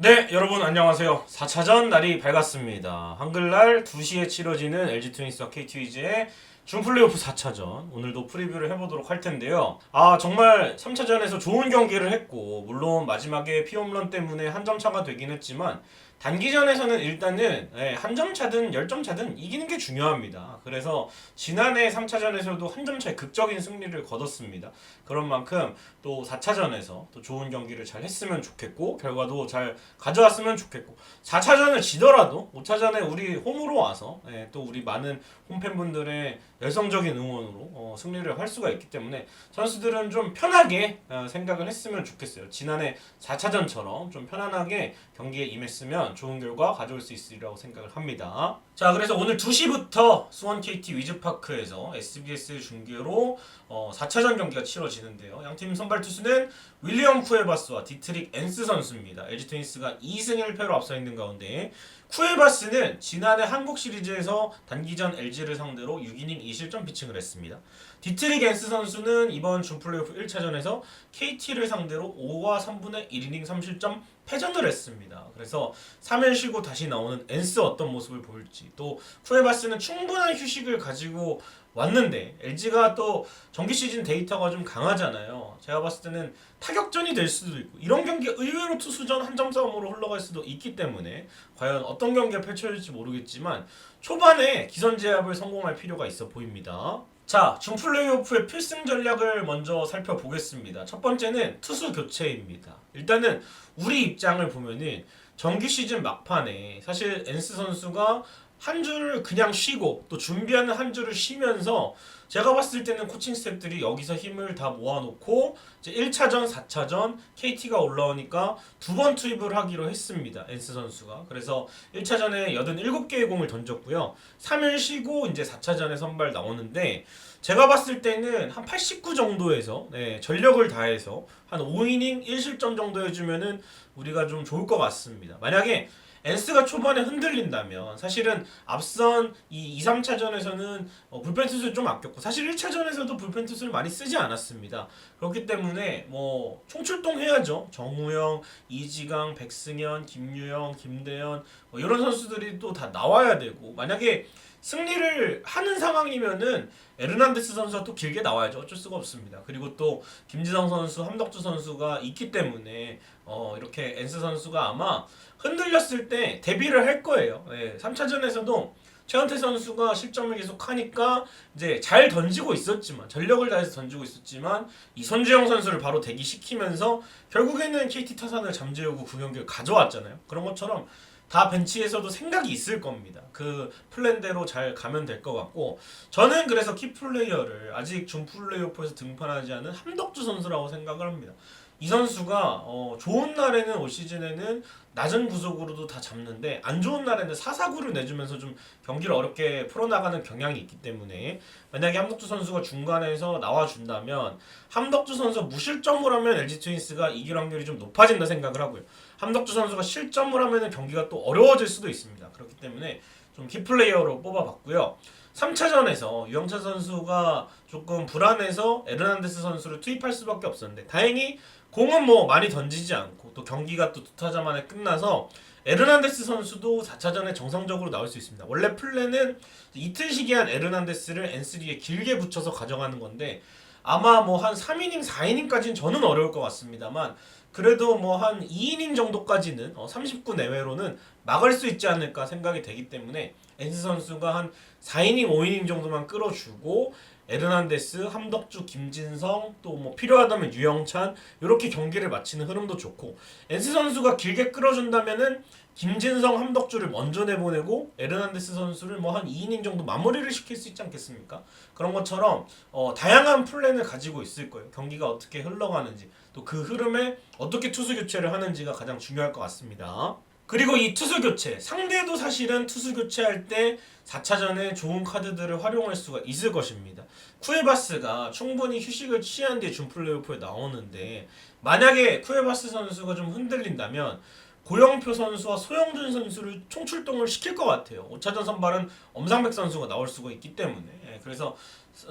네, 여러분 안녕하세요. 4차전 날이 밝았습니다. 한글날 2시에 치러지는 LG 트윈스와 KT 위즈의 준 플레이오프 4차전 오늘도 프리뷰를 해보도록 할 텐데요. 아 정말 3차전에서 좋은 경기를 했고 물론 마지막에 피홈런 때문에 한 점 차가 되긴 했지만 단기전에서는 일단은 예, 한점 차든 10점 차든 이기는 게 중요합니다. 그래서 지난해 3차전에서도 한 점 차의 극적인 승리를 거뒀습니다. 그런 만큼 또 4차전에서 또 좋은 경기를 잘 했으면 좋겠고 결과도 잘 가져왔으면 좋겠고 4차전을 지더라도 5차전에 우리 홈으로 와서 예, 또 우리 많은 홈팬분들의 열성적인 응원으로 어, 승리를 할 수가 있기 때문에 선수들은 좀 편하게 어, 생각을 했으면 좋겠어요. 지난해 4차전처럼 좀 편안하게 경기에 임했으면 좋은 결과 가져올 수 있으리라고 생각을 합니다. 자, 그래서 오늘 2시부터 수원 KT 위즈파크에서 SBS 중계로 어, 4차전 경기가 치러지는데요. 양팀 선발 투수는 윌리엄 쿠에바스와 디트릭 엔스 선수입니다. LG 트윈스가 2승 1패로 앞서 있는 가운데 쿠에바스는 지난해 한국 시리즈에서 단기전 LG를 상대로 6이닝 2실점 피칭을 했습니다. 디트릭 엔스 선수는 이번 준 플레이오프 1차전에서 KT를 상대로 5와 3분의 1이닝 3실점 패전을 했습니다. 그래서 3일 쉬고 다시 나오는 엔스 어떤 모습을 보일지 또 쿠에바스는 충분한 휴식을 가지고 왔는데 LG가 또 정기 시즌 데이터가 좀 강하잖아요. 제가 봤을 때는 타격전이 될 수도 있고 이런 경기 의외로 투수전 한 점 싸움으로 흘러갈 수도 있기 때문에 과연 어떤 경기가 펼쳐질지 모르겠지만 초반에 기선 제압을 성공할 필요가 있어 보입니다. 자, 준 플레이오프의 필승 전략을 먼저 살펴보겠습니다. 첫 번째는 투수 교체입니다. 일단은 우리 입장을 보면은 정규 시즌 막판에 사실 엔스 선수가 한 주를 그냥 쉬고 또 준비하는 한 주를 쉬면서 제가 봤을 때는 코칭 스태프들이 여기서 힘을 다 모아놓고 이제 1차전, 4차전 KT가 올라오니까 두 번 투입을 하기로 했습니다. 엔스 선수가. 그래서 1차전에 87개의 공을 던졌고요. 3일 쉬고 이제 4차전에 선발 나오는데 제가 봤을 때는 한 89 정도에서 네, 전력을 다해서 한 5이닝 1실점 정도 해주면은 우리가 좀 좋을 것 같습니다. 만약에 엔스가 초반에 흔들린다면 사실은 앞선 이 2, 3차전에서는 어, 불펜 투수를 좀 아꼈고 사실 1차전에서도 불펜 투수를 많이 쓰지 않았습니다. 그렇기 때문에 뭐 총출동 해야죠. 정우영, 이지강, 백승현, 김유영, 김대현 뭐 이런 선수들이 또 다 나와야 되고 만약에 승리를 하는 상황이면은 에르난데스 선수가 또 길게 나와야죠. 어쩔 수가 없습니다. 그리고 또 김지성 선수, 함덕주 선수가 있기 때문에 어 이렇게 엔스 선수가 아마 흔들렸을 때 데뷔를 할 거예요. 예, 3차전에서도 최원태 선수가 실점을 계속 하니까 이제 잘 던지고 있었지만 전력을 다해서 던지고 있었지만 이 손주영 선수를 바로 대기시키면서 결국에는 KT 타선을 잠재우고 그 경기를 가져왔잖아요. 그런 것처럼 다 벤치에서도 생각이 있을 겁니다. 그 플랜대로 잘 가면 될 것 같고 저는 그래서 키 플레이어를 아직 준 플레이오프에서 등판하지 않은 함덕주 선수라고 생각을 합니다. 이 선수가 어, 좋은 날에는 올 시즌에는 낮은 구속으로도 다 잡는데 안 좋은 날에는 사사구를 내주면서 좀 경기를 어렵게 풀어나가는 경향이 있기 때문에 만약에 함덕주 선수가 중간에서 나와준다면 함덕주 선수 무실점을 하면 LG 트윈스가 이길 확률이 좀 높아진다 생각을 하고요. 함덕주 선수가 실점을 하면 경기가 또 어려워질 수도 있습니다. 그렇기 때문에 좀 키플레이어로 뽑아봤고요. 3차전에서 유영찬 선수가 조금 불안해서 에르난데스 선수를 투입할 수밖에 없었는데 다행히 공은 뭐 많이 던지지 않고 또 경기가 또 두 타자 만에 끝나서 에르난데스 선수도 4차전에 정상적으로 나올 수 있습니다. 원래 플랜은 이틀 시기한 에르난데스를 N3에 길게 붙여서 가져가는 건데 아마 뭐 한 3이닝, 4이닝까지는 저는 어려울 것 같습니다만 그래도 뭐 한 2이닝 정도까지는 어, 39 내외로는 막을 수 있지 않을까 생각이 되기 때문에 엔스 선수가 한 4이닝, 5이닝 정도만 끌어주고 에르난데스, 함덕주, 김진성 또 뭐 필요하다면 유영찬 이렇게 경기를 마치는 흐름도 좋고 엔스 선수가 길게 끌어준다면은 김진성, 함덕주를 먼저 내보내고 에르난데스 선수를 뭐 한 2이닝 정도 마무리를 시킬 수 있지 않겠습니까? 그런 것처럼 어, 다양한 플랜을 가지고 있을 거예요. 경기가 어떻게 흘러가는지 또 그 흐름에 어떻게 투수 교체를 하는지가 가장 중요할 것 같습니다. 그리고 이 투수 교체 상대도 사실은 투수 교체할 때 4차전에 좋은 카드들을 활용할 수가 있을 것입니다. 쿠에바스가 충분히 휴식을 취한 뒤에 준 플레이오프에 나오는데 만약에 쿠에바스 선수가 좀 흔들린다면 고영표 선수와 소영준 선수를 총출동을 시킬 것 같아요. 5차전 선발은 엄상백 선수가 나올 수가 있기 때문에. 예, 그래서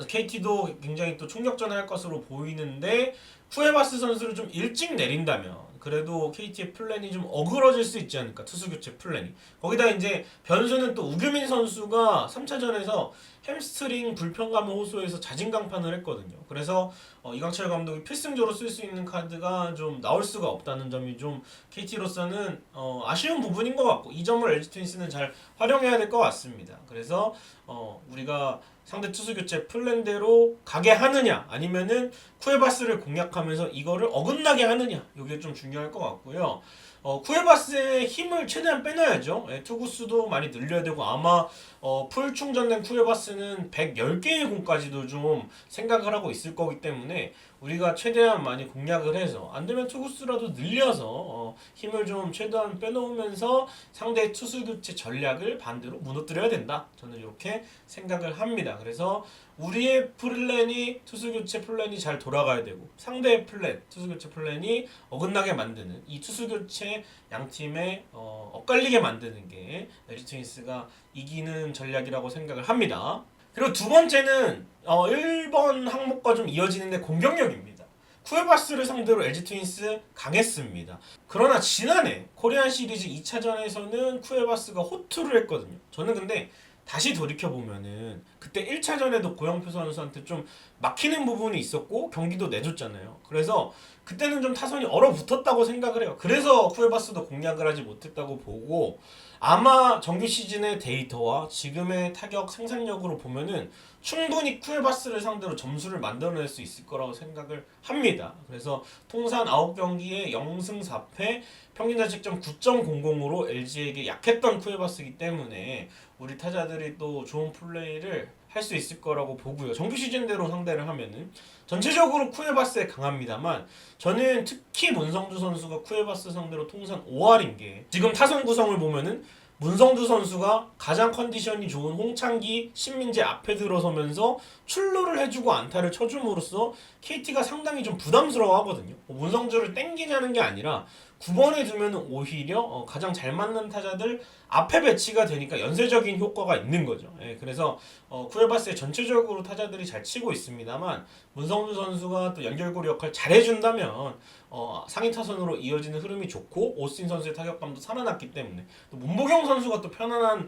KT도 굉장히 또 총력전을 할 것으로 보이는데 쿠에바스 선수를 좀 일찍 내린다면 그래도 KT의 플랜이 좀 어그러질 수 있지 않을까? 투수 교체 플랜이. 거기다 이제 변수는 또 우규민 선수가 3차전에서 햄스트링 불편감을 호소해서 자진 강판을 했거든요. 그래서 어, 이강철 감독이 필승조로 쓸 수 있는 카드가 좀 나올 수가 없다는 점이 좀 KT로서는 어, 아쉬운 부분인 것 같고 이 점을 LG 트윈스는 잘 활용해야 될 것 같습니다. 그래서 어, 우리가 상대 투수 교체 플랜대로 가게 하느냐 아니면은 쿠에바스를 공략하면서 이거를 어긋나게 하느냐 이게 좀 중요할 것 같고요. 어, 쿠에바스의 힘을 최대한 빼놔야죠. 예, 투구수도 많이 늘려야 되고 아마 어, 풀 충전된 쿠에바스는 110개의 공까지도 좀 생각을 하고 있을 거기 때문에 우리가 최대한 많이 공략을 해서 안 되면 투구수라도 늘려서 어, 힘을 좀 최대한 빼놓으면서 상대 투수 교체 전략을 반대로 무너뜨려야 된다. 저는 이렇게 생각을 합니다. 그래서 우리의 플랜이 투수 교체 플랜이 잘 돌아가야 되고 상대의 플랜 투수 교체 플랜이 어긋나게 만드는 이 투수 교체 양 팀의 어, 엇갈리게 만드는 게 LG 트윈스가 이기는 전략이라고 생각을 합니다. 그리고 두 번째는 어, 1번 항목과 좀 이어지는데 공격력입니다. 쿠에바스를 상대로 LG 트윈스 강했습니다. 그러나 지난해 코리안 시리즈 2차전에서는 쿠에바스가 호투를 했거든요. 저는 근데 다시 돌이켜 보면은 그때 1차전에도 고영표 선수한테 좀 막히는 부분이 있었고 경기도 내줬잖아요. 그래서 그때는 좀 타선이 얼어붙었다고 생각을 해요. 그래서 쿠에바스도 공략을 하지 못했다고 보고 아마 정규 시즌의 데이터와 지금의 타격 생산력으로 보면은 충분히 쿠에바스를 상대로 점수를 만들어낼 수 있을 거라고 생각을 합니다. 그래서 통산 9경기에 0승 4패 평균 자책점 9.00으로 LG에게 약했던 쿠에바스이기 때문에 우리 타자들이 또 좋은 플레이를 할 수 있을 거라고 보고요. 정규 시즌대로 상대를 하면은 전체적으로 쿠에바스에 강합니다만 저는 특히 문성주 선수가 쿠에바스 상대로 통산 5할인 게 지금 타선 구성을 보면은 문성주 선수가 가장 컨디션이 좋은 홍창기, 신민재 앞에 들어서면서 출루를 해주고 안타를 쳐줌으로써 KT가 상당히 좀 부담스러워하거든요. 뭐 문성주를 땡기냐는 게 아니라 9번에 두면 오히려 어, 가장 잘 맞는 타자들 앞에 배치가 되니까 연쇄적인 효과가 있는 거죠. 예, 그래서 어, 쿠에바스의 전체적으로 타자들이 잘 치고 있습니다만 문성주 선수가 또 연결고리 역할 잘 해준다면 어, 상위 타선으로 이어지는 흐름이 좋고 오스틴 선수의 타격감도 살아났기 때문에 또 문보경 선수가 또 편안한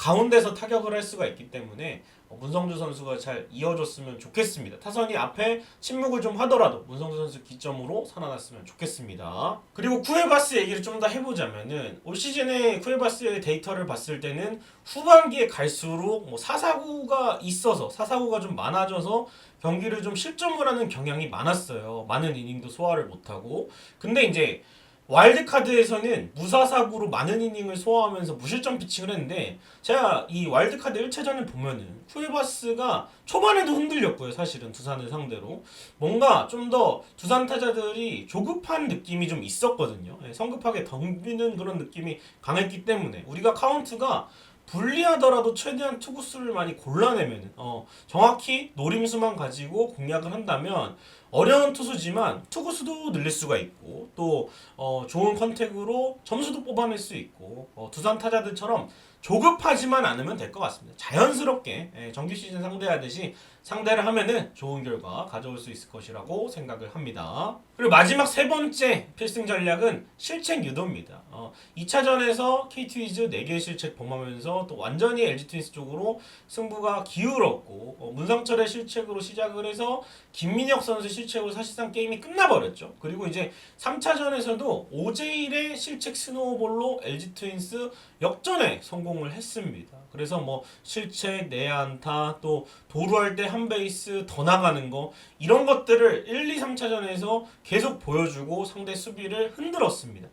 가운데서 타격을 할 수가 있기 때문에 어, 문성주 선수가 잘 이어줬으면 좋겠습니다. 타선이 앞에 침묵을 좀 하더라도 문성주 선수 기점으로 살아났으면 좋겠습니다. 그리고 쿠에바스 얘기를 좀 더 해보자면은 올 시즌에 쿠에바스의 데이터를 봤을 때는 후반기에 갈수록 뭐 사사구가 있어서 사사구가 좀 많아져서 경기를 좀 실점을 하는 경향이 많았어요. 많은 이닝도 소화를 못하고 근데 이제 와일드카드에서는 무사사구로 많은 이닝을 소화하면서 무실점 피칭을 했는데 제가 이 와일드카드 1차전을 보면은 쿠에바스가 초반에도 흔들렸고요 사실은 두산을 상대로. 뭔가 좀 더 두산 타자들이 조급한 느낌이 좀 있었거든요. 예, 성급하게 덤비는 그런 느낌이 강했기 때문에 우리가 카운트가 불리하더라도 최대한 투구수를 많이 골라내면 어, 정확히 노림수만 가지고 공략을 한다면 어려운 투수지만 투구수도 늘릴 수가 있고 또 어, 좋은 컨택으로 점수도 뽑아낼 수 있고 어, 두산 타자들처럼 조급하지만 않으면 될 것 같습니다. 자연스럽게 예, 정규 시즌 상대하듯이 상대를 하면은 좋은 결과 가져올 수 있을 것이라고 생각을 합니다. 그리고 마지막 세 번째 필승 전략은 실책 유도입니다. 어, 2차전에서 KT 위즈 4개의 실책 범하면서 또 완전히 LG 트윈스 쪽으로 승부가 기울었고 어, 문상철의 실책으로 시작을 해서 김민혁 선수의 실책으로 사실상 게임이 끝나버렸죠. 그리고 이제 3차전에서도 오제일의 실책 스노우볼로 LG 트윈스 역전에 성공 을 했습니다. 그래서 뭐 실책, 내안타, 또 도루할 때 한 베이스 더 나가는 거 이런 것들을 1, 2, 3차전에서 계속 보여주고 상대 수비를 흔들었습니다.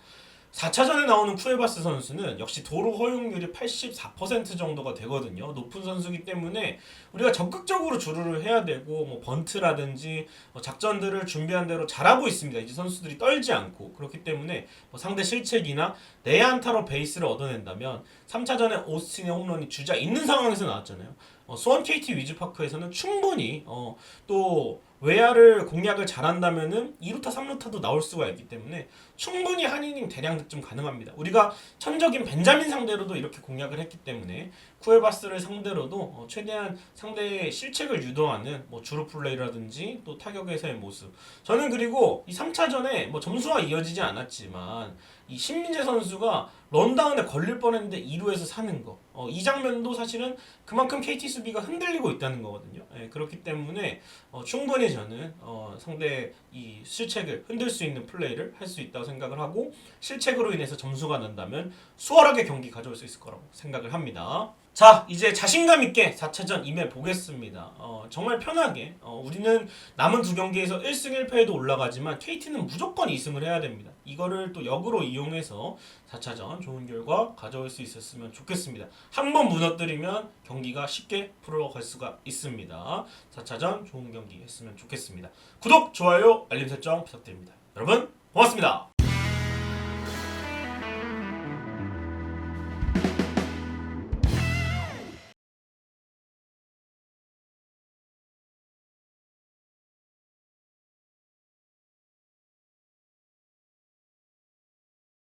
4차전에 나오는 쿠에바스 선수는 역시 도루 허용률이 84% 정도가 되거든요. 높은 선수기 때문에 우리가 적극적으로 주루를 해야 되고 뭐 번트라든지 뭐 작전들을 준비한 대로 잘하고 있습니다. 이제 선수들이 떨지 않고 그렇기 때문에 뭐 상대 실책이나 내안타로 베이스를 얻어낸다면 3차전에 오스틴의 홈런이 주자 있는 상황에서 나왔잖아요. 어, 수원 KT 위즈파크에서는 충분히 어, 또 외야를 공략을 잘한다면은 2루타 3루타도 나올 수가 있기 때문에 충분히 한 이닝 대량 득점 가능합니다. 우리가 천적인 벤자민 상대로도 이렇게 공략을 했기 때문에 쿠에바스를 상대로도 어, 최대한 상대의 실책을 유도하는 뭐 주루 플레이라든지 또 타격에서의 모습. 저는 그리고 이 3차전에 뭐 점수가 이어지지 않았지만 이 신민재 선수가 런다운에 걸릴 뻔했는데 2루에서 사는 거. 어, 이 장면도 사실은 그만큼 KT 수비가 흔들리고 있다는 거거든요. 예, 그렇기 때문에 어, 저는 어, 상대 이 실책을 흔들 수 있는 플레이를 할 수 있다고 생각을 하고 실책으로 인해서 점수가 난다면 수월하게 경기 가져올 수 있을 거라고 생각을 합니다. 자 이제 자신감 있게 4차전 임해 보겠습니다. 어, 정말 편하게 어, 우리는 남은 두 경기에서 1승 1패에도 올라가지만 KT는 무조건 2승을 해야 됩니다. 이거를 또 역으로 이용해서 4차전 좋은 결과 가져올 수 있었으면 좋겠습니다. 한 번 무너뜨리면 경기가 쉽게 풀어갈 수가 있습니다. 4차전 좋은 경기 했으면 좋겠습니다. 구독, 좋아요, 알림 설정 부탁드립니다. 여러분 고맙습니다.